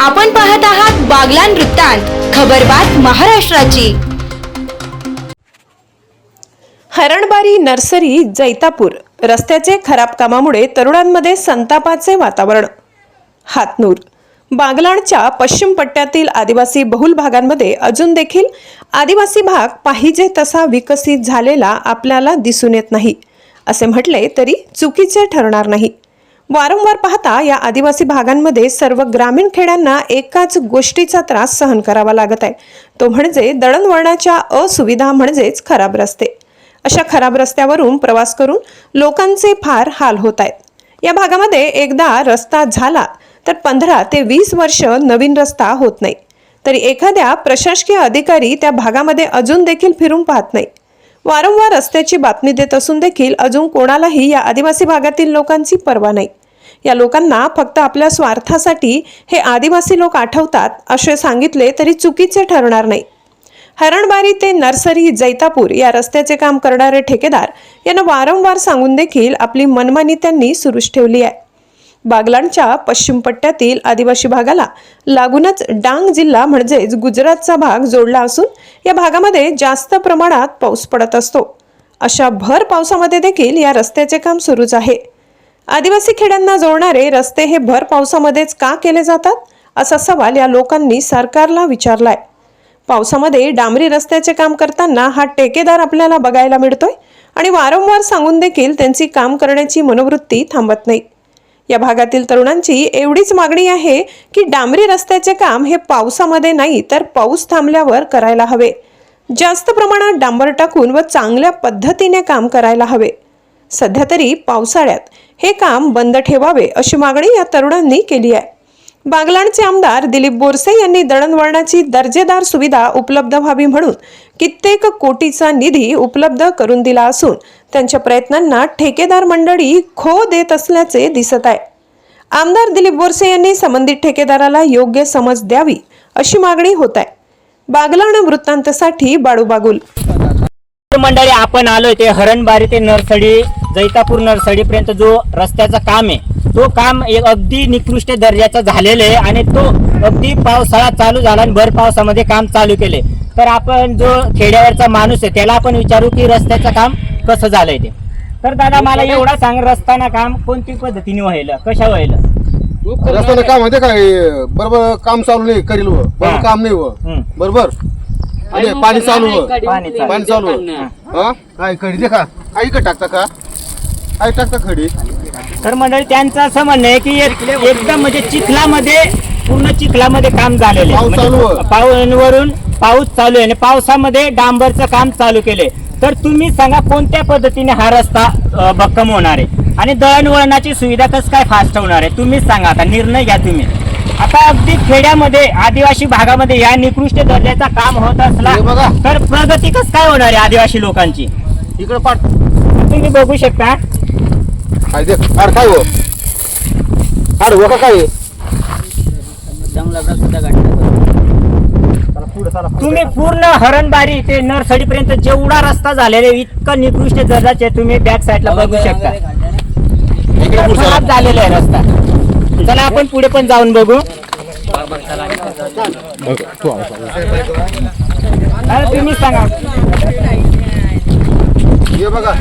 आपण पाहत आहात बागलान वृत्तांत खबरबात महाराष्ट्राची. हरणबारी नर्सरी जैतापूर. रस्त्याचे खराब कामामुळे तरुणांमध्ये संतापाचे वातावरण. हातनूर. बागलाणच्या पश्चिम पट्ट्यातील आदिवासी बहुल भागांमध्ये अजून देखील आदिवासी भाग पाहिजे तसा विकसित झालेला आपल्याला दिसून येत नाही. असे म्हटले तरी चुकीचे ठरणार नाही. वारंवार पाहता या आदिवासी भागांमध्ये सर्व ग्रामीण खेड्यांना एकाच गोष्टीचा त्रास सहन करावा लागत आहे. तो म्हणजे दळणवळणाच्या असुविधा म्हणजेच खराब रस्ते. अशा खराब रस्त्यावरून प्रवास करून लोकांचे फार हाल होत आहेत. या भागामध्ये एकदा रस्ता झाला तर पंधरा ते वीस वर्ष नवीन रस्ता होत नाही. तरी एखाद्या प्रशासकीय अधिकारी त्या भागामध्ये अजून देखील फिरून पाहत नाही. वारंवार रस्त्याची बातमी देत असून देखील अजून कोणालाही या आदिवासी भागातील लोकांची पर्वा नाही. या लोकांना फक्त आपल्या स्वार्थासाठी हे आदिवासी लोक आठवतात असे सांगितले तरी चुकीचे ठरणार नाही. हरणबारी ते नर्सरी जैतापूर या रस्त्याचे काम करणारे ठेकेदार यांना वारंवार सांगून देखील आपली मनमानी त्यांनी सुरूच ठेवली आहे. बागलाणच्या पश्चिम पट्ट्यातील आदिवासी भागाला. लागूनच डांग जिल्हा म्हणजेच गुजरातचा भाग जोडला असून या भागामध्ये जास्त प्रमाणात पाऊस पडत असतो. अशा भर पावसामध्ये देखील या रस्त्याचे काम सुरूच आहे. आदिवासी खेड्यांना जोडणारे रस्ते हे भर पावसामध्येच का केले जातात? असा सवाल या लोकांनी सरकारला विचारलाय. पावसामध्ये डांबरी रस्त्याचे काम करताना हा टेकेदार आपल्याला बघायला मिळतोय आणि वारंवार सांगून देखील त्यांची काम करण्याची मनोवृत्ती थांबत नाही. या भागातील तरुणांची एवढीच मागणी आहे की डांबरी रस्त्याचे काम हे पावसामध्ये नाही तर पाऊस थांबल्यावर करायला हवे. जास्त प्रमाणात डांबर टाकून व चांगल्या पद्धतीने काम करायला हवे. सध्या तरी पावसाळ्यात हे काम बंद ठेवावे अशी मागणी या तरुणांनी केली आहे. बागलाणचे आमदार दिलीप बोरसे यांनी दळणवळणाची दर्जेदार सुविधा उपलब्ध व्हावी म्हणून कित्येक कोटीचा निधी उपलब्ध करून दिला असून त्यांच्या प्रयत्नांना ठेकेदार मंडळी खो देत असल्याचे दिसत आहे. आमदार दिलीप बोरसे यांनी संबंधित ठेकेदाराला योग्य समज द्यावी अशी मागणी होत आहे. बागलाण वृत्तांतसाठी बाळू बागुल. मंडळी आपण आलोय ते हरणबारी ते नरसडी जैतापूर नरसडी पर्यंत जो रस्त्याचं काम आहे तो काम एक अगदी निकृष्ट दर्जाचा झालेलं आहे आणि तो अगदी पावसाळा चालू झाला आणि भर पावसामध्ये काम चालू केले तर आपण जो खेड्यावरचा माणूस आहे त्याला आपण विचारू की रस्त्याचं काम कसं झालंय ते. तर दादा मला एवढा सांग रस्ताना काम कोणती पद्धतीने व्हायला? कशा व्हायला? रस्त्यानं काम होते काय बरोबर काम चालू नाही करील व. बरोबर. काम नाही व. बरोबर? आणि पाणी चालू व. पाणी चालू. पाणी चालू व. हा. काय खडी दे का? काही का टाकता का? काय टाकता खडी. तर मंडळी त्यांचं असं म्हणणं आहे की एक- एकदम म्हणजे चिखलामध्ये पूर्ण चिखलामध्ये काम झालेलं आहे. पाऊस चालू म्हणजे आहे. पाऊस चालू आहे आणि पावसामध्ये डांबरचं काम चालू केले तर तुम्ही सांगा कोणत्या पद्धतीने हा रस्ता अ, भक्कम होणार आहे? आणि दळणवळणाची सुविधा कसं काय फास्ट होणार आहे? तुम्हीच सांगा आता निर्णय घ्या तुम्ही. आता अगदी खेड्यामध्ये आदिवासी भागामध्ये या निकृष्ट दर्जाचा काम होत असला हे बघा. तर प्रगती कसं काय होणार आहे आदिवासी लोकांची? इकडे पाठ. तुम्ही बघू शकता काय दे काढ काय? हो काढ हो का काय तुम्ही पूर्ण हरणबारी ते नरसडी पर्यंत जेवढा रस्ता झालेला आहे, इतका निकृष्ट दर्जाचे तुम्ही बॅक साईडला बघू शकता. खराब झालेला आहे रस्ता. चला आपण पुढे पण जाऊन बघू. अरे तुम्ही सांगा. हे बघा.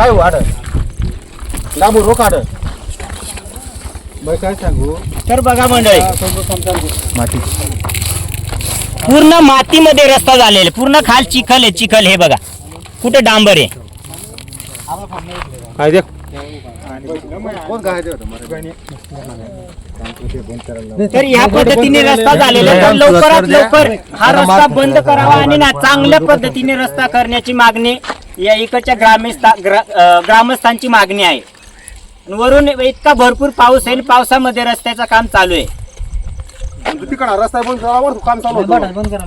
काय हो आड? लांबून रो काढ बाई काय सांगू? तर बघा मंडळी. पूर्ण मातीमध्ये रस्ता झालेला आहे. पूर्ण खाल चिखल आहे चिखल हे बघा. कुठे डांबर आहे? काय देख कोण काय ते तर या पद्धतीने रस्ता झालेला आहे. तर लवकरात लवकर हा रस्ता बंद करावा आणि ना चांगल्या पद्धतीने रस्ता करण्याची मागणी या इकडच्या ग्रामीस्था ग्रा- अं, ग्रामस्थांची मागणी आहे. आणि वरून इतका भरपूर पाऊस आहे आणि पावसामध्ये रस्त्याचं काम चालू आहे. तिकडा. रस्ता बंद करावा काम चालू होतं.